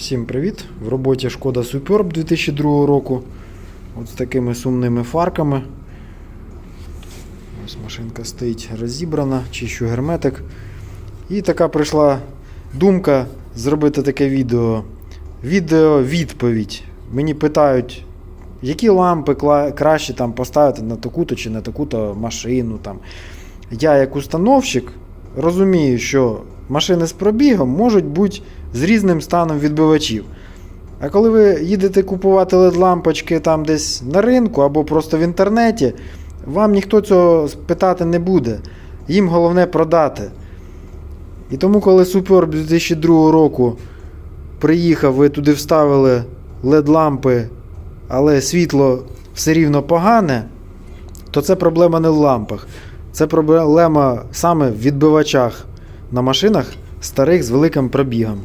Всім привіт! В роботі Шкода Superb 2002 року. От з такими сумними фарками. Ось машинка стоїть розібрана, чищу герметик. І така прийшла думка зробити таке відео. Відео відповідь. Мені питають, які лампи краще там поставити на таку-то чи на таку-то машину. Там. Я, як установщик, розумію, що машини з пробігом можуть бути з різним станом відбивачів. А коли ви їдете купувати LED-лампочки там десь на ринку або просто в інтернеті, вам ніхто цього питати не буде. Їм головне продати. І тому, коли Superb 2002 року приїхав, ви туди вставили LED-лампи, але світло все рівно погане, то це проблема не в лампах. Це проблема саме в відбивачах на машинах старих з великим пробігом.